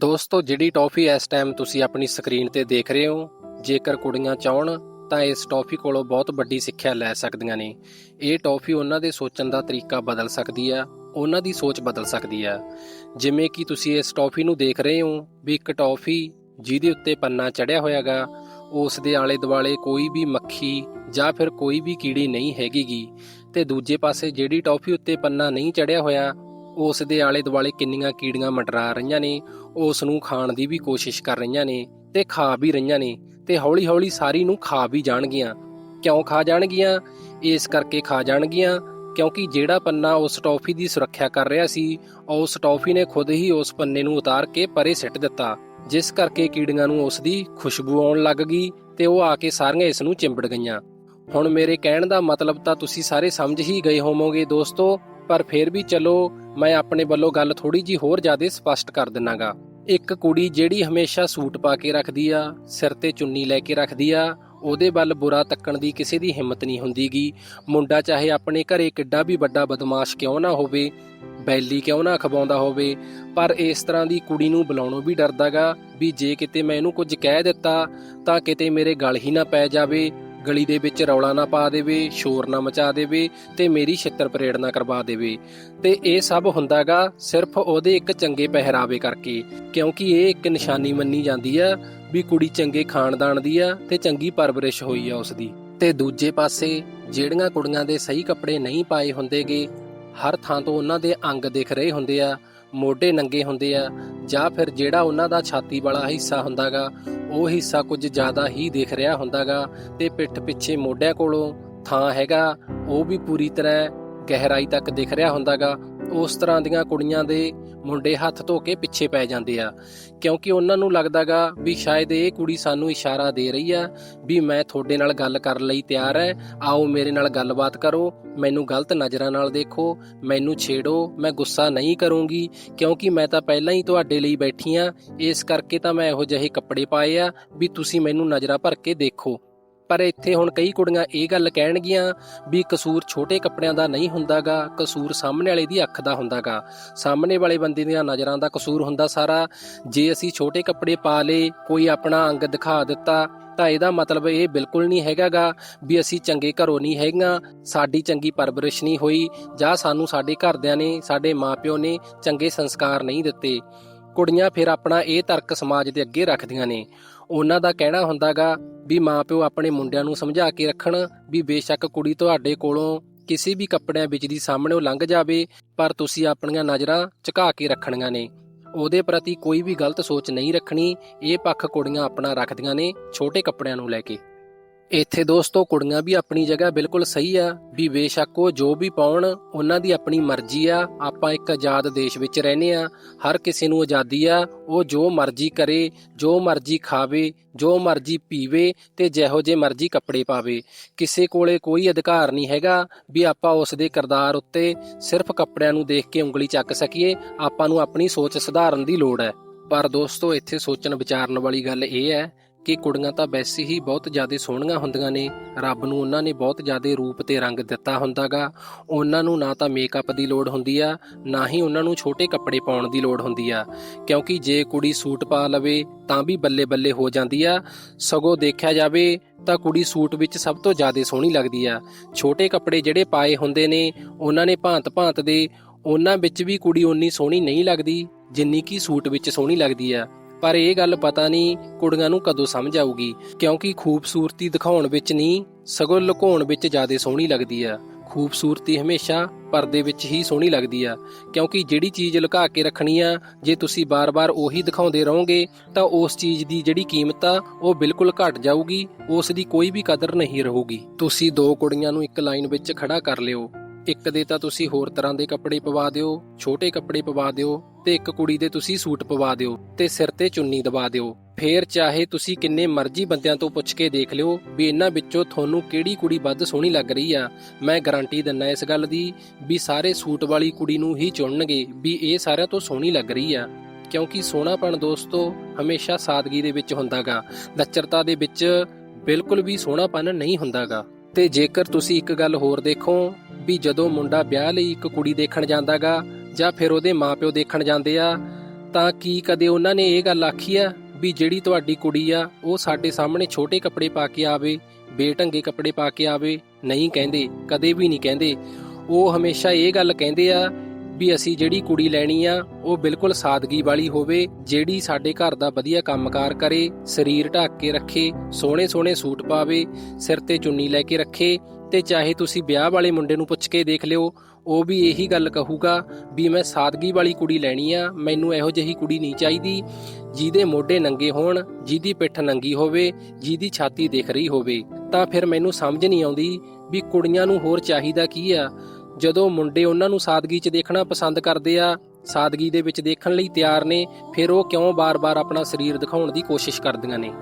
ਦੋਸਤੋ, ਜਿਹੜੀ ਟੌਫੀ ਇਸ ਟਾਈਮ ਤੁਸੀਂ ਆਪਣੀ ਸਕਰੀਨ ਤੇ ਦੇਖ ਰਹੇ ਹੋ, ਜੇਕਰ ਕੁੜੀਆਂ ਚਾਹਣ, ਤਾਂ ਇਸ ਟੌਫੀ ਕੋਲੋਂ ਬਹੁਤ ਵੱਡੀ ਸਿੱਖਿਆ ਲੈ ਸਕਦੀਆਂ ਨੇ। ਇਹ ਟੌਫੀ ਉਹਨਾਂ ਦੇ ਸੋਚਣ ਦਾ ਤਰੀਕਾ ਬਦਲ ਸਕਦੀ ਆ, ਉਹਨਾਂ ਦੀ ਸੋਚ ਬਦਲ ਸਕਦੀ ਆ। ਜਿਵੇਂ ਕਿ ਤੁਸੀਂ ਇਸ ਟੌਫੀ ਨੂੰ ਦੇਖ ਰਹੇ ਹੋ, ਵੀ ਇੱਕ ਟੌਫੀ ਜਿਹਦੇ ਉੱਤੇ ਪੰਨਾ ਚੜਿਆ ਹੋਇਆਗਾ, ਉਸ ਦੇ ਆਲੇ ਦੁਆਲੇ ਕੋਈ ਵੀ ਮੱਖੀ ਜਾਂ ਫਿਰ ਕੋਈ ਵੀ ਕੀੜੀ ਨਹੀਂ ਹੈਗੀਗੀ, ਤੇ ਦੂਜੇ ਪਾਸੇ ਜਿਹੜੀ ਟੌਫੀ ਉੱਤੇ ਪੰਨਾ ਨਹੀਂ ਚੜਿਆ ਹੋਇਆ, ਉਸ ਦੇ ਆਲੇ ਦੁਆਲੇ ਕਿੰਨੀਆਂ ਕੀੜੀਆਂ ਮੰਡਰਾ ਰਹੀਆਂ ਨੇ ਉਸ ਨੂੰ ਖਾਣ ਦੀ ਵੀ ਕੋਸ਼ਿਸ਼ ਕਰ ਰਹੀਆਂ ਨੇ ਤੇ ਖਾ ਵੀ ਰਹੀਆਂ ਨੇ ਤੇ ਹੌਲੀ-ਹੌਲੀ ਸਾਰੀ ਨੂੰ ਖਾ ਵੀ ਜਾਣਗੀਆਂ। ਕਿਉਂ ਖਾ ਜਾਣਗੀਆਂ? ਇਸ ਕਰਕੇ ਖਾ ਜਾਣਗੀਆਂ ਕਿਉਂਕਿ ਜਿਹੜਾ ਪੰਨਾ ਉਸ ਟੌਫੀ ਦੀ ਸੁਰੱਖਿਆ ਕਰ ਰਿਹਾ ਸੀ, ਉਸ ਟੌਫੀ ਨੇ ਖੁਦ ਹੀ ਉਸ ਪੰਨੇ ਨੂੰ ਉਤਾਰ ਕੇ ਪਰੇ ਸਿੱਟ ਦਿੱਤਾ, ਜਿਸ ਕਰਕੇ ਕੀੜੀਆਂ ਨੂੰ ਉਸ ਦੀ ਖੁਸ਼ਬੂ ਆਉਣ ਲੱਗ ਗਈ ਤੇ ਉਹ ਆ ਕੇ ਸਾਰੀਆਂ ਇਸ ਨੂੰ ਚਿੰਬੜ ਗਈਆਂ। ਹੁਣ ਮੇਰੇ ਕਹਿਣ ਦਾ ਮਤਲਬ ਤਾਂ ਤੁਸੀਂ ਸਾਰੇ ਸਮਝ ਹੀ ਗਏ ਹੋਵੋਗੇ ਦੋਸਤੋ ਪਰ ਫਿਰ ਵੀ ਚਲੋ, ਮੈਂ ਆਪਣੇ ਵੱਲੋਂ ਗੱਲ ਥੋੜੀ ਜੀ ਹੋਰ ਜ਼ਿਆਦਾ ਸਪਸ਼ਟ ਕਰ ਦਿੰਨਾਗਾ। ਇੱਕ ਕੁੜੀ ਜਿਹੜੀ ਹਮੇਸ਼ਾ ਸੂਟ ਪਾ ਕੇ ਰੱਖਦੀ ਆ, ਸਿਰ ਤੇ ਚੁੰਨੀ ਲੈ ਕੇ ਰੱਖਦੀ ਆ, ਉਹਦੇ ਵੱਲ ਬੁਰਾ ਤੱਕਣ ਦੀ ਕਿਸੇ ਦੀ ਹਿੰਮਤ ਨਹੀਂ ਹੁੰਦੀਗੀ। ਮੁੰਡਾ ਚਾਹੇ ਆਪਣੇ ਘਰੇ ਕਿੱਡਾ ਵੀ ਵੱਡਾ ਬਦਮਾਸ਼ ਕਿਉਂ ਨਾ ਹੋਵੇ, ਬੈਲੀ ਕਿਉਂ ਨਾ ਖਵਾਉਂਦਾ ਹੋਵੇ, ਪਰ ਇਸ ਤਰ੍ਹਾਂ ਦੀ ਕੁੜੀ ਨੂੰ ਬੁਲਾਉਣੋਂ ਵੀ ਡਰਦਾਗਾ ਵੀ ਜੇ ਕਿਤੇ ਮੈਂ ਇਹਨੂੰ ਕੁਝ ਕਹਿ ਦਿੱਤਾ, ਤਾਂ ਕਿਤੇ ਮੇਰੇ ਗਲ ਹੀ ਨਾ ਪੈ ਜਾਵੇ। ਗਲੀ ਦੇ ਵਿੱਚ ਰੌਲਾ ਨਾ ਪਾ ਦੇਵੇ, ਸ਼ੋਰ ਨਾ ਮਚਾ ਦੇਵੇ ਤੇ ਮੇਰੀ ਛਿੱਤਰ ਪਰੇਡ ਨਾ ਕਰਵਾ ਦੇਵੇ। ਤੇ ਇਹ ਸਭ ਹੁੰਦਾਗਾ ਸਿਰਫ ਉਹਦੇ ਇੱਕ ਚੰਗੇ ਪਹਿਰਾਵੇ ਕਰਕੇ, ਕਿਉਂਕਿ ਇਹ ਇੱਕ ਨਿਸ਼ਾਨੀ ਮੰਨੀ ਜਾਂਦੀ ਆ ਵੀ ਕੁੜੀ ਚੰਗੇ ਖਾਨਦਾਨ ਦੀ ਆ ਤੇ ਚੰਗੀ ਪਰਵਰਿਸ਼ ਹੋਈ ਆ ਉਸ ਦੀ ਤੇ ਦੂਜੇ ਪਾਸੇ, ਜਿਹੜੀਆਂ ਕੁੜੀਆਂ ਦੇ ਸਹੀ ਕੱਪੜੇ ਨਹੀਂ ਪਾਏ ਹੁੰਦੇਗੇ, ਹਰ ਥਾਂ ਤੋਂ ਉਹਨਾਂ ਦੇ ਅੰਗ ਦਿਖ ਰਹੇ ਹੁੰਦੇ ਆ ਮੋਢੇ ਨੰਗੇ ਹੁੰਦੇ ਆ ਜਾਂ ਫਿਰ ਜਿਹੜਾ ਉਹਨਾਂ ਦਾ ਛਾਤੀ ਵਾਲਾ ਹਿੱਸਾ ਹੁੰਦਾਗਾ, ਉਹ ਹਿੱਸਾ ਕੁਝ ਜ਼ਿਆਦਾ ਹੀ ਦਿਖ ਰਿਹਾ ਹੁੰਦਾਗਾ ਤੇ ਪਿੱਠ ਪਿੱਛੇ ਮੋਢਿਆਂ ਕੋਲੋਂ ਥਾਂ ਹੈਗਾ, ਉਹ ਵੀ ਪੂਰੀ ਤਰ੍ਹਾਂ ਗਹਿਰਾਈ ਤੱਕ ਦਿਖ ਰਿਹਾ ਹੁੰਦਾਗਾ। ਉਸ ਤਰ੍ਹਾਂ ਦੀਆਂ ਕੁੜੀਆਂ ਦੇ ਮੁੰਡੇ ਹੱਥ ਧੋ ਕੇ ਪਿੱਛੇ ਪੈ ਜਾਂਦੇ ਆ। ਕਿਉਂਕਿ ਉਹਨਾਂ ਨੂੰ ਲੱਗਦਾਗਾ ਵੀ ਸ਼ਾਇਦ ਇਹ ਕੁੜੀ ਸਾਨੂੰ ਇਸ਼ਾਰਾ ਦੇ ਰਹੀ ਆ ਵੀ ਮੈਂ ਤੁਹਾਡੇ ਨਾਲ ਗੱਲ ਕਰਨ ਲਈ ਤਿਆਰ ਹੈ ਆਓ ਮੇਰੇ ਨਾਲ ਗੱਲਬਾਤ ਕਰੋ, ਮੈਨੂੰ ਗਲਤ ਨਜ਼ਰਾਂ ਨਾਲ ਦੇਖੋ, ਮੈਨੂੰ ਛੇੜੋ, ਮੈਂ ਗੁੱਸਾ ਨਹੀਂ ਕਰੂੰਗੀ, ਕਿਉਂਕਿ ਮੈਂ ਤਾਂ ਪਹਿਲਾਂ ਹੀ ਤੁਹਾਡੇ ਲਈ ਬੈਠੀ ਆ। ਇਸ ਕਰਕੇ ਤਾਂ ਮੈਂ ਇਹੋ ਜਿਹੇ ਕੱਪੜੇ ਪਾਏ ਆ ਵੀ ਤੁਸੀਂ ਮੈਨੂੰ ਨਜ਼ਰਾਂ ਭਰ ਕੇ ਦੇਖੋ। ਪਰ ਇੱਥੇ ਹੁਣ ਕਈ ਕੁੜੀਆਂ ਇਹ ਗੱਲ ਕਹਿਣਗੀਆਂ ਵੀ ਕਸੂਰ ਛੋਟੇ ਕੱਪੜਿਆਂ ਦਾ ਨਹੀਂ ਹੁੰਦਾਗਾ, ਕਸੂਰ ਸਾਹਮਣੇ ਵਾਲੇ ਦੀ ਅੱਖ ਦਾ ਹੁੰਦਾਗਾ। ਸਾਹਮਣੇ ਵਾਲੇ ਬੰਦੇ ਦੀਆਂ ਨਜ਼ਰਾਂ ਦਾ ਕਸੂਰ ਹੁੰਦਾ ਸਾਰਾ। ਜੇ ਅਸੀਂ ਛੋਟੇ ਕੱਪੜੇ ਪਾ ਲਏ, ਕੋਈ ਆਪਣਾ ਅੰਗ ਦਿਖਾ ਦਿੱਤਾ, ਤਾਂ ਇਹਦਾ ਮਤਲਬ ਇਹ ਬਿਲਕੁਲ ਨਹੀਂ ਹੈਗਾਗਾ ਵੀ ਅਸੀਂ ਚੰਗੇ ਘਰੋਂ ਨਹੀਂ ਹੈਗੀਆਂ, ਸਾਡੀ ਚੰਗੀ ਪਰਵਰਿਸ਼ ਨਹੀਂ ਹੋਈ, ਜਾਂ ਸਾਨੂੰ ਸਾਡੇ ਘਰਦਿਆਂ ਨੇ, ਸਾਡੇ ਮਾਪਿਓ ਨੇ ਚੰਗੇ ਸੰਸਕਾਰ ਨਹੀਂ ਦਿੱਤੇ। ਕੁੜੀਆਂ ਫਿਰ ਆਪਣਾ ਇਹ ਤਰਕ ਸਮਾਜ ਦੇ ਅੱਗੇ ਰੱਖਦੀਆਂ ਨੇ। ਉਹਨਾਂ ਦਾ ਕਹਿਣਾ ਹੁੰਦਾਗਾ ਵੀ ਮਾਪਿਓ ਆਪਣੇ ਮੁੰਡਿਆਂ ਨੂੰ ਸਮਝਾ ਕੇ ਰੱਖਣ ਵੀ ਬੇਸ਼ੱਕ ਕੁੜੀ ਤੁਹਾਡੇ ਕੋਲੋਂ ਕਿਸੇ ਵੀ ਕੱਪੜਿਆਂ ਵਿੱਚ ਦੀ ਸਾਹਮਣੇ ਉਹ ਲੰਘ ਜਾਵੇ, ਪਰ ਤੁਸੀਂ ਆਪਣੀਆਂ ਨਜ਼ਰਾਂ ਝੁਕਾ ਕੇ ਰੱਖਣੀਆਂ ਨੇ। ਉਹਦੇ ਪ੍ਰਤੀ ਕੋਈ ਵੀ ਗਲਤ ਸੋਚ ਨਹੀਂ ਰੱਖਣੀ, ਇਹ ਪੱਖ ਕੁੜੀਆਂ ਆਪਣਾ ਰੱਖਦੀਆਂ ਨੇ, ਛੋਟੇ ਕੱਪੜਿਆਂ ਨੂੰ ਲੈ ਕੇ। ਇੱਥੇ ਦੋਸਤੋ, ਕੁੜੀਆਂ ਵੀ ਆਪਣੀ ਜਗ੍ਹਾ ਬਿਲਕੁਲ ਸਹੀ ਆ। ਵੀ ਬੇਸ਼ੱਕ ਉਹ ਜੋ ਵੀ ਪਾਉਣ, ਉਹਨਾਂ ਦੀ ਆਪਣੀ ਮਰਜ਼ੀ ਆ। ਆਪਾਂ ਇੱਕ ਆਜ਼ਾਦ ਦੇਸ਼ ਵਿੱਚ ਰਹਿੰਦੇ ਆ। ਹਰ ਕਿਸੇ ਨੂੰ ਆਜ਼ਾਦੀ ਆ। ਉਹ ਜੋ ਮਰਜ਼ੀ ਕਰੇ, ਜੋ ਮਰਜ਼ੀ ਖਾਵੇ, ਜੋ ਮਰਜ਼ੀ ਪੀਵੇ ਤੇ ਜਿਹੋ ਜੇ ਮਰਜ਼ੀ ਕੱਪੜੇ ਪਾਵੇ। ਕਿਸੇ ਕੋਲੇ ਕੋਈ ਅਧਿਕਾਰ ਨਹੀਂ ਹੈਗਾ ਵੀ ਆਪਾਂ ਉਸ ਦੇ ਕਿਰਦਾਰ ਉੱਤੇ ਸਿਰਫ ਕੱਪੜਿਆਂ ਨੂੰ ਦੇਖ ਕੇ ਉਂਗਲੀ ਚੱਕ ਸਕੀਏ। ਆਪਾਂ ਨੂੰ ਆਪਣੀ ਸੋਚ ਸੁਧਾਰਨ ਦੀ ਲੋੜ ਹੈ। ਪਰ ਦੋਸਤੋ, ਇੱਥੇ ਸੋਚਣ ਵਿਚਾਰਨ ਵਾਲੀ ਗੱਲ ਇਹ ਹੈ ਕਿ ਕੁੜੀਆਂ ਤਾਂ ਵੈਸੇ ਹੀ ਬਹੁਤ ਜ਼ਿਆਦਾ ਸੋਹਣੀਆਂ ਹੁੰਦੀਆਂ ਨੇ। ਰੱਬ ਨੂੰ ਉਹਨਾਂ ਨੇ ਬਹੁਤ ਜ਼ਿਆਦਾ ਰੂਪ ਤੇ ਰੰਗ ਦਿੱਤਾ ਹੁੰਦਾਗਾ। ਉਹਨਾਂ ਨੂੰ ਨਾ ਤਾਂ ਮੇਕਅਪ ਦੀ ਲੋੜ ਹੁੰਦੀ ਆ, ਨਾ ਹੀ ਉਹਨਾਂ ਨੂੰ ਛੋਟੇ ਕੱਪੜੇ ਪਾਉਣ ਦੀ ਲੋੜ ਹੁੰਦੀ ਆ। ਕਿਉਂਕਿ ਜੇ ਕੁੜੀ ਸੂਟ ਪਾ ਲਵੇ, ਤਾਂ ਵੀ ਬੱਲੇ ਬੱਲੇ ਹੋ ਜਾਂਦੀ ਆ। ਸਗੋਂ ਦੇਖਿਆ ਜਾਵੇ, ਤਾਂ ਕੁੜੀ ਸੂਟ ਵਿੱਚ ਸਭ ਤੋਂ ਜ਼ਿਆਦਾ ਸੋਹਣੀ ਲੱਗਦੀ ਆ। ਛੋਟੇ ਕੱਪੜੇ ਜਿਹੜੇ ਪਾਏ ਹੁੰਦੇ ਨੇ, ਉਹਨਾਂ ਨੇ ਭਾਂਤ-ਭਾਂਤ ਦੇ, ਉਹਨਾਂ ਵਿੱਚ ਵੀ ਕੁੜੀ ਓਨੀ ਸੋਹਣੀ ਨਹੀਂ ਲੱਗਦੀ, ਜਿੰਨੀ ਕਿ ਸੂਟ ਵਿੱਚ ਸੋਹਣੀ ਲੱਗਦੀ ਆ। ਪਰ ਇਹ ਗੱਲ ਪਤਾ ਨਹੀਂ ਕੁੜੀਆਂ ਨੂੰ ਕਦੋਂ ਸਮਝ ਆਊਗੀ, ਕਿਉਂਕਿ ਖੂਬਸੂਰਤੀ ਦਿਖਾਉਣ ਵਿੱਚ ਨਹੀਂ, ਸਗੋਂ ਲੁਕਾਉਣ ਵਿੱਚ ਜ਼ਿਆਦਾ ਸੋਹਣੀ ਲੱਗਦੀ ਆ। ਖੂਬਸੂਰਤੀ ਹਮੇਸ਼ਾ ਪਰਦੇ ਵਿੱਚ ਹੀ ਸੋਹਣੀ ਲੱਗਦੀ ਆ, ਕਿਉਂਕਿ ਜਿਹੜੀ ਚੀਜ਼ ਲੁਕਾ ਕੇ ਰੱਖਣੀ ਆ, ਜੇ ਤੁਸੀਂ ਬਾਰ-ਬਾਰ ਉਹੀ ਦਿਖਾਉਂਦੇ ਰਹੋਗੇ, ਤਾਂ ਉਸ ਚੀਜ਼ ਦੀ ਜਿਹੜੀ ਕੀਮਤ ਆ, ਉਹ ਬਿਲਕੁਲ ਘਟ ਜਾਊਗੀ, ਉਸ ਦੀ ਕੋਈ ਵੀ ਕਦਰ ਨਹੀਂ ਰਹੂਗੀ। ਤੁਸੀਂ ਦੋ ਕੁੜੀਆਂ ਨੂੰ ਇੱਕ ਲਾਈਨ ਵਿੱਚ ਖੜਾ ਕਰ ਲਿਓ। ਇੱਕ ਦੇ ਤਾਂ ਤੁਸੀਂ ਹੋਰ ਤਰ੍ਹਾਂ ਦੇ ਕੱਪੜੇ ਪਵਾ ਦਿਓ, ਛੋਟੇ ਕੱਪੜੇ ਪਵਾ ਦਿਓ ਤੇ ਇੱਕ ਕੁੜੀ ਦੇ ਤੁਸੀਂ ਸੂਟ ਪਵਾ ਦਿਓ ਤੇ ਸਿਰ ਤੇ ਚੁੰਨੀ ਦਬਾ ਦਿਓ। ਫੇਰ ਚਾਹੇ ਤੁਸੀਂ ਕਿੰਨੇ ਮਰਜ਼ੀ ਬੰਦਿਆਂ ਤੋਂ ਪੁੱਛ ਕੇ ਦੇਖ ਲਿਓ ਵੀ ਇਹਨਾਂ ਵਿੱਚੋਂ ਤੁਹਾਨੂੰ ਕਿਹੜੀ ਕੁੜੀ ਵੱਧ ਸੋਹਣੀ ਲੱਗ ਰਹੀ ਆ। ਮੈਂ ਗਾਰੰਟੀ ਦਿੰਨਾ ਇਸ ਗੱਲ ਦੀ ਵੀ ਸਾਰੇ ਸੂਟ ਵਾਲੀ ਕੁੜੀ ਨੂੰ ਹੀ ਚੁਣਨਗੇ ਵੀ ਇਹ ਸਾਰਿਆਂ ਤੋਂ ਸੋਹਣੀ ਲੱਗ ਰਹੀ ਆ। ਕਿਉਂਕਿ ਸੋਹਣਾਪਣ ਦੋਸਤੋ ਹਮੇਸ਼ਾ ਸਾਦਗੀ ਦੇ ਵਿੱਚ ਹੁੰਦਾਗਾ। ਲੱਚਰਤਾ ਦੇ ਵਿੱਚ ਬਿਲਕੁਲ ਵੀ ਸੋਹਣਾਪਨ ਨਹੀਂ ਹੁੰਦਾਗਾ। ਤੇ ਜੇਕਰ ਤੁਸੀਂ ਇੱਕ ਗੱਲ ਹੋਰ ਦੇਖੋ ਵੀ ਜਦੋਂ ਮੁੰਡਾ ਵਿਆਹ ਲਈ ਇੱਕ ਕੁੜੀ ਦੇਖਣ ਜਾਂਦਾਗਾ ਜਾਂ ਫਿਰ ਉਹਦੇ ਮਾਪਿਓ ਦੇਖਣ ਜਾਂਦੇ ਆ, ਤਾਂ ਕੀ ਕਦੇ ਉਹਨਾਂ ਨੇ ਇਹ ਗੱਲ ਆਖੀ ਆ ਵੀ ਜਿਹੜੀ ਤੁਹਾਡੀ ਕੁੜੀ ਆ, ਉਹ ਸਾਡੇ ਸਾਹਮਣੇ ਛੋਟੇ ਕੱਪੜੇ ਪਾ ਕੇ ਆਵੇ, ਬੇਢੰਗੇ ਕੱਪੜੇ ਪਾ ਕੇ ਆਵੇ, ਨਹੀਂ ਕਹਿੰਦੇ, ਕਦੇ ਵੀ ਨਹੀਂ ਕਹਿੰਦੇ। ਉਹ ਹਮੇਸ਼ਾ ਇਹ ਗੱਲ ਕਹਿੰਦੇ ਆ ਵੀ ਅਸੀਂ ਜਿਹੜੀ ਕੁੜੀ ਲੈਣੀ ਆ, ਉਹ ਬਿਲਕੁਲ ਸਾਦਗੀ ਵਾਲੀ ਹੋਵੇ, ਜਿਹੜੀ ਸਾਡੇ ਘਰ ਦਾ ਵਧੀਆ ਕੰਮਕਾਰ ਕਰੇ, ਸਰੀਰ ਢੱਕ ਕੇ ਰੱਖੇ ਸੋਹਣੇ ਸੋਹਣੇ ਸੂਟ ਪਾਵੇ, ਸਿਰ ਤੇ ਚੁੰਨੀ ਲੈ ਕੇ ਰੱਖੇ, ਤੇ ਚਾਹੇ ਤੁਸੀਂ ਵਿਆਹ ਵਾਲੇ ਮੁੰਡੇ ਨੂੰ ਪੁੱਛ ਕੇ ਦੇਖ ਲਿਓ ਉਹ ਵੀ ਇਹੀ ਗੱਲ ਕਹੂਗਾ ਵੀ ਮੈਂ ਸਾਦਗੀ ਵਾਲੀ ਕੁੜੀ ਲੈਣੀ ਆ, ਮੈਨੂੰ ਇਹੋ ਜਿਹੀ ਕੁੜੀ ਨਹੀਂ ਚਾਹੀਦੀ। ਜਿਹਦੇ ਮੋਢੇ ਨੰਗੇ ਹੋਣ, ਜਿਹਦੀ ਪਿੱਠ ਨੰਗੀ ਹੋਵੇ, ਜਿਹਦੀ ਛਾਤੀ ਦਿਖ ਰਹੀ ਹੋਵੇ, ਤਾਂ ਫਿਰ ਮੈਨੂੰ ਸਮਝ ਨਹੀਂ ਆਉਂਦੀ ਵੀ ਕੁੜੀਆਂ ਨੂੰ ਹੋਰ ਚਾਹੀਦਾ ਕੀ ਆ। ਜਦੋਂ ਮੁੰਡੇ ਉਹਨਾਂ ਨੂੰ ਸਾਦਗੀ 'ਚ ਦੇਖਣਾ ਪਸੰਦ ਕਰਦੇ ਆ, ਸਾਦਗੀ ਦੇ ਵਿੱਚ ਦੇਖਣ ਲਈ ਤਿਆਰ ਨੇ, ਫਿਰ ਉਹ ਕਿਉਂ ਬਾਰ-ਬਾਰ ਆਪਣਾ ਸਰੀਰ ਦਿਖਾਉਣ ਦੀ ਕੋਸ਼ਿਸ਼ ਕਰਦੀਆਂ ਨੇ।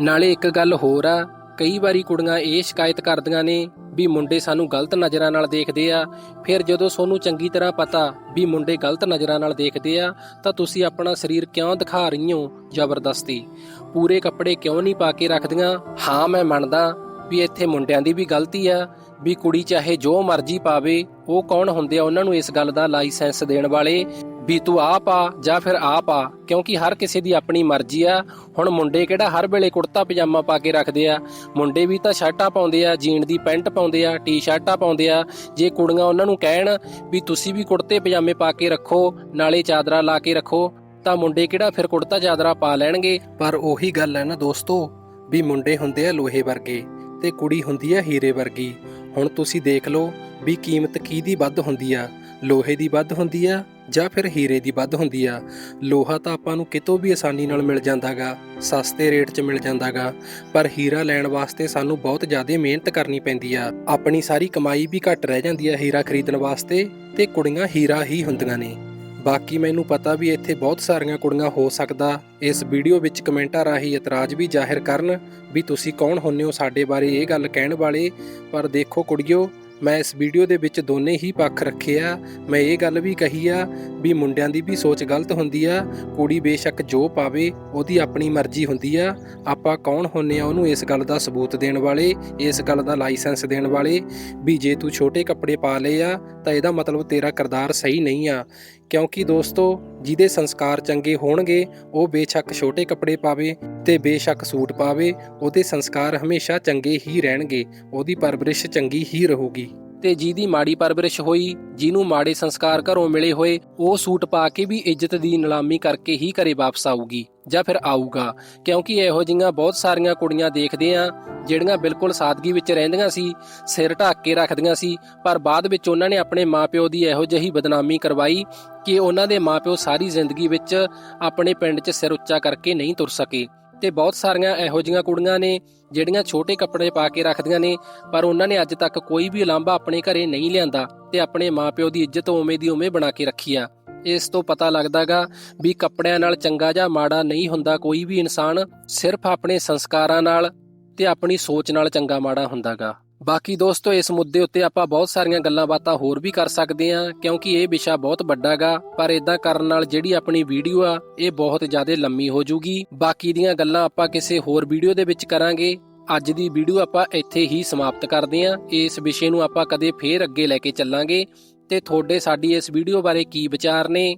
ਨਾਲੇ ਇੱਕ ਗੱਲ ਹੋਰ ਆ ਕਈ ਵਾਰੀ ਕੁੜੀਆਂ ਇਹ ਸ਼ਿਕਾਇਤ ਕਰਦੀਆਂ ਨੇ ਵੀ ਮੁੰਡੇ ਸਾਨੂੰ ਗਲਤ ਨਜ਼ਰਾਂ ਨਾਲ ਦੇਖਦੇ ਆ। ਫਿਰ ਜਦੋਂ ਸੋਨੂੰ ਚੰਗੀ ਤਰ੍ਹਾਂ ਪਤਾ ਵੀ ਮੁੰਡੇ ਗਲਤ ਨਜ਼ਰਾਂ ਨਾਲ ਦੇਖਦੇ ਆ, ਤਾਂ ਤੁਸੀਂ ਆਪਣਾ ਸਰੀਰ ਕਿਉਂ ਦਿਖਾ ਰਹੀ ਹੋ ਜ਼ਬਰਦਸਤੀ? ਪੂਰੇ ਕੱਪੜੇ ਕਿਉਂ ਨਹੀਂ ਪਾ ਕੇ ਰੱਖਦੀਆਂ? ਹਾਂ, ਮੈਂ ਮੰਨਦਾ ਵੀ ਇੱਥੇ ਮੁੰਡਿਆਂ ਦੀ ਵੀ ਗਲਤੀ ਆ, ਵੀ ਕੁੜੀ ਚਾਹੇ ਜੋ ਮਰਜ਼ੀ ਪਾਵੇ, ਉਹ ਕੌਣ ਹੁੰਦੇ ਆ ਉਹਨਾਂ ਨੂੰ ਇਸ ਗੱਲ ਦਾ ਲਾਇਸੈਂਸ ਦੇਣ ਵਾਲੇ? ਵੀ ਤੂੰ ਆ ਪਾ ਜਾਂ ਫਿਰ ਆ ਪਾ ਕਿਉਂਕਿ ਹਰ ਕਿਸੇ ਦੀ ਆਪਣੀ ਮਰਜ਼ੀ ਆ। ਹੁਣ ਮੁੰਡੇ ਕਿਹੜਾ ਹਰ ਵੇਲੇ ਕੁੜਤਾ ਪਜਾਮਾ ਪਾ ਕੇ ਰੱਖਦੇ ਆ। ਮੁੰਡੇ ਵੀ ਤਾਂ ਸ਼ਰਟਾਂ ਪਾਉਂਦੇ ਆ, ਜੀਨ ਦੀ ਪੈਂਟ ਪਾਉਂਦੇ ਆ, ਟੀ-ਸ਼ਰਟਾਂ ਪਾਉਂਦੇ ਆ। ਜੇ ਕੁੜੀਆਂ ਉਹਨਾਂ ਨੂੰ ਕਹਿਣ ਵੀ ਤੁਸੀਂ ਵੀ ਕੁੜਤੇ ਪਜਾਮੇ ਪਾ ਕੇ ਰੱਖੋ, ਨਾਲੇ ਚਾਦਰਾ ਲਾ ਕੇ ਰੱਖੋ, ਤਾਂ ਮੁੰਡੇ ਕਿਹੜਾ ਫਿਰ ਕੁੜਤਾ ਚਾਦਰਾ ਪਾ ਲੈਣਗੇ? ਪਰ ਉਹੀ ਗੱਲ ਹੈ ਨਾ ਦੋਸਤੋ, ਵੀ ਮੁੰਡੇ ਹੁੰਦੇ ਆ ਲੋਹੇ ਵਰਗੇ ਤੇ ਕੁੜੀ ਹੁੰਦੀ ਆ ਹੀਰੇ ਵਰਗੀ। ਹੁਣ ਤੁਸੀਂ ਦੇਖ ਲਓ ਵੀ ਕੀਮਤ ਕਿਹਦੀ ਵੱਧ ਹੁੰਦੀ ਆ, ਲੋਹੇ ਦੀ ਵੱਧ ਹੁੰਦੀ ਆ ਜਾਂ ਫਿਰ ਹੀਰੇ ਦੀ ਵੱਧ ਹੁੰਦੀ ਆ। ਲੋਹਾ ਤਾਂ ਆਪਾਂ ਨੂੰ ਕਿਤੋਂ ਵੀ ਆਸਾਨੀ ਨਾਲ ਮਿਲ ਜਾਂਦਾਗਾ, ਸਸਤੇ ਰੇਟ 'ਚ ਮਿਲ ਜਾਂਦਾਗਾ, ਪਰ ਹੀਰਾ ਲੈਣ ਵਾਸਤੇ ਸਾਨੂੰ ਬਹੁਤ ਜ਼ਿਆਦਾ ਮਿਹਨਤ ਕਰਨੀ ਪੈਂਦੀ ਆ। ਆਪਣੀ ਸਾਰੀ ਕਮਾਈ ਵੀ ਘੱਟ ਰਹਿ ਜਾਂਦੀ ਆ ਹੀਰਾ ਖਰੀਦਣ ਵਾਸਤੇ, ਤੇ ਕੁੜੀਆਂ ਹੀਰਾ ਹੀ ਹੁੰਦੀਆਂ ਨੇ। ਬਾਕੀ ਮੈਨੂੰ ਪਤਾ ਵੀ ਇੱਥੇ ਬਹੁਤ ਸਾਰੀਆਂ ਕੁੜੀਆਂ ਹੋ ਸਕਦਾ, ਇਸ ਵੀਡੀਓ ਵਿੱਚ ਕਮੈਂਟਾਂ ਰਾਹੀਂ ਇਤਰਾਜ਼ ਵੀ ਜ਼ਾਹਿਰ ਕਰਨ ਵੀ ਤੁਸੀਂ ਕੌਣ ਹੁੰਨੇ ਹੋ ਸਾਡੇ ਬਾਰੇ ਇਹ ਗੱਲ ਕਹਿਣ ਵਾਲੇ। ਪਰ ਦੇਖੋ ਕੁੜੀਓ ਮੈਂ ਇਸ ਵੀਡੀਓ ਦੇ ਵਿੱਚ ਦੋਨੇ ਹੀ ਪੱਖ ਰੱਖੇ ਆ। ਮੈਂ ਇਹ ਗੱਲ ਵੀ ਕਹੀ ਆ ਵੀ ਮੁੰਡਿਆਂ ਦੀ ਵੀ ਸੋਚ ਗਲਤ ਹੁੰਦੀ ਆ। ਕੁੜੀ ਬੇਸ਼ੱਕ ਜੋ ਪਾਵੇ, ਉਹਦੀ ਆਪਣੀ ਮਰਜ਼ੀ ਹੁੰਦੀ ਆ। ਆਪਾਂ ਕੌਣ ਹੁੰਨੇ ਆ ਉਹਨੂੰ ਇਸ ਗੱਲ ਦਾ ਸਬੂਤ ਦੇਣ ਵਾਲੇ, ਇਸ ਗੱਲ ਦਾ ਲਾਇਸੈਂਸ ਦੇਣ ਵਾਲੇ? ਵੀ ਜੇ ਤੂੰ ਛੋਟੇ ਕੱਪੜੇ ਪਾ ਲਏ ਆ, ਤਾਂ ਇਹਦਾ ਮਤਲਬ ਤੇਰਾ ਕਿਰਦਾਰ ਸਹੀ ਨਹੀਂ ਆ। ਕਿਉਂਕਿ ਦੋਸਤੋ ਜਿਹਦੇ ਸੰਸਕਾਰ ਚੰਗੇ ਹੋਣਗੇ, ਉਹ ਬੇਸ਼ੱਕ ਛੋਟੇ ਕੱਪੜੇ ਪਾਵੇ ਤੇ ਬੇਸ਼ੱਕ ਸੂਟ ਪਾਵੇ, ਉਹਦੇ ਸੰਸਕਾਰ ਹਮੇਸ਼ਾ ਚੰਗੇ ਹੀ ਰਹਿਣਗੇ, ਉਹਦੀ ਪਰਵਰਿਸ਼ ਚੰਗੀ ਹੀ ਰਹੂਗੀ। ਤੇ ਜਿਹਦੀ ਮਾੜੀ ਪਰਵਰਿਸ਼ ਹੋਈ, ਜਿਹਨੂੰ ਮਾੜੇ ਸੰਸਕਾਰ ਘਰੋਂ ਮਿਲੇ ਹੋਏ, ਉਹ ਸੂਟ ਪਾ ਕੇ ਵੀ ਇੱਜ਼ਤ ਦੀ ਨਿਲਾਮੀ ਕਰਕੇ ਹੀ ਘਰੇ ਵਾਪਸ ਆਊਗੀ ਜਾਂ ਫਿਰ ਆਊਗਾ, ਕਿਉਂਕਿ ਇਹੋ ਜਿਹੀਆਂ ਬਹੁਤ ਸਾਰੀਆਂ ਕੁੜੀਆਂ ਦੇਖਦੇ ਆ, ਜਿਹੜੀਆਂ ਬਿਲਕੁਲ ਸਾਦਗੀ ਵਿੱਚ ਰਹਿੰਦੀਆਂ ਸੀ, ਸਿਰ ਢੱਕ ਕੇ ਰੱਖਦੀਆਂ ਸੀ, ਪਰ ਬਾਅਦ ਵਿੱਚ ਉਹਨਾਂ ਨੇ ਆਪਣੇ ਮਾਪਿਓ ਦੀ ਇਹੋ ਜਿਹੀ ਬਦਨਾਮੀ ਕਰਵਾਈ ਕਿ ਉਹਨਾਂ ਦੇ ਮਾਪਿਓ ਸਾਰੀ ਜ਼ਿੰਦਗੀ ਵਿੱਚ ਆਪਣੇ ਪਿੰਡ 'ਚ ਸਿਰ ਉੱਚਾ ਕਰਕੇ ਨਹੀਂ ਤੁਰ ਸਕੇ। ਤੇ ਬਹੁਤ ਸਾਰੀਆਂ ਇਹੋ ਜਿਹੀਆਂ ਕੁੜੀਆਂ ਨੇ, ਜਿਹੜੀਆਂ ਛੋਟੇ ਕੱਪੜੇ ਪਾ ਕੇ ਰੱਖਦੀਆਂ ਨੇ, ਪਰ ਉਹਨਾਂ ਨੇ ਅੱਜ ਤੱਕ ਕੋਈ ਵੀ ਉਲਾਂਭਾ ਆਪਣੇ ਘਰੇ ਨਹੀਂ ਲਿਆਂਦਾ ਤੇ ਆਪਣੇ ਮਾਪਿਓ ਦੀ ਇੱਜ਼ਤ ਉਵੇਂ ਦੀ ਉਵੇਂ ਬਣਾ ਕੇ ਰੱਖੀ ਆ। ਇਸ ਤੋਂ ਪਤਾ ਲੱਗਦਾਗਾ ਵੀ ਕੱਪੜਿਆਂ ਨਾਲ ਚੰਗਾ ਜਾਂ ਮਾੜਾ ਨਹੀਂ ਹੁੰਦਾ, ਕੋਈ ਵੀ ਇਨਸਾਨ ਸਿਰਫ ਆਪਣੇ ਸੰਸਕਾਰਾਂ ਨਾਲ ਤੇ ਆਪਣੀ ਸੋਚ ਨਾਲ ਚੰਗਾ ਮਾੜਾ ਹੁੰਦਾਗਾ। ਬਾਕੀ ਦੋਸਤੋ, ਇਸ ਮੁੱਦੇ ਉੱਤੇ ਆਪਾਂ ਬਹੁਤ ਸਾਰੀਆਂ ਗੱਲਾਂ ਬਾਤਾਂ ਹੋਰ ਵੀ ਕਰ ਸਕਦੇ ਹਾਂ, ਕਿਉਂਕਿ ਇਹ ਵਿਸ਼ਾ ਬਹੁਤ ਵੱਡਾਗਾ, ਪਰ ਇਦਾਂ ਕਰਨ ਨਾਲ ਜਿਹੜੀ ਆਪਣੀ ਵੀਡੀਓ ਆ, ਇਹ ਬਹੁਤ ਜ਼ਿਆਦਾ ਲੰਮੀ ਹੋ ਜੂਗੀ। ਬਾਕੀ ਦੀਆਂ ਗੱਲਾਂ ਆਪਾਂ ਕਿਸੇ ਹੋਰ ਵੀਡੀਓ ਦੇ ਵਿੱਚ ਕਰਾਂਗੇ। ਅੱਜ ਦੀ ਵੀਡੀਓ ਆਪਾਂ ਇੱਥੇ ਹੀ ਸਮਾਪਤ ਕਰਦੇ ਹਾਂ। ਇਸ ਵਿਸ਼ੇ ਨੂੰ ਆਪਾਂ ਕਦੇ ਫੇਰ ਅੱਗੇ ਲੈ ਕੇ ਚੱਲਾਂਗੇ। ਤੇ ਤੁਹਾਡੇ ਸਾਡੀ ਇਸ ਵੀਡੀਓ ਬਾਰੇ ਕੀ ਵਿਚਾਰ ਨੇ?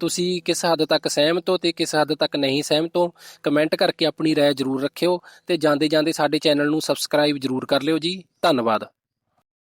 ਤੁਸੀਂ ਕਿਸ ਹੱਦ ਤੱਕ ਸਹਿਮਤ ਹੋ ਤੇ ਕਿਸ ਹੱਦ ਤੱਕ ਨਹੀਂ ਸਹਿਮਤ ਹੋ ਕਮੈਂਟ ਕਰਕੇ ਆਪਣੀ رائے ਜ਼ਰੂਰ ਰੱਖਿਓ ਤੇ ਜਾਂਦੇ ਜਾਂਦੇ ਸਾਡੇ ਚੈਨਲ ਨੂੰ ਸਬਸਕ੍ਰਾਈਬ ਜ਼ਰੂਰ ਕਰ ਲਿਓ ਜੀ ਧੰਨਵਾਦ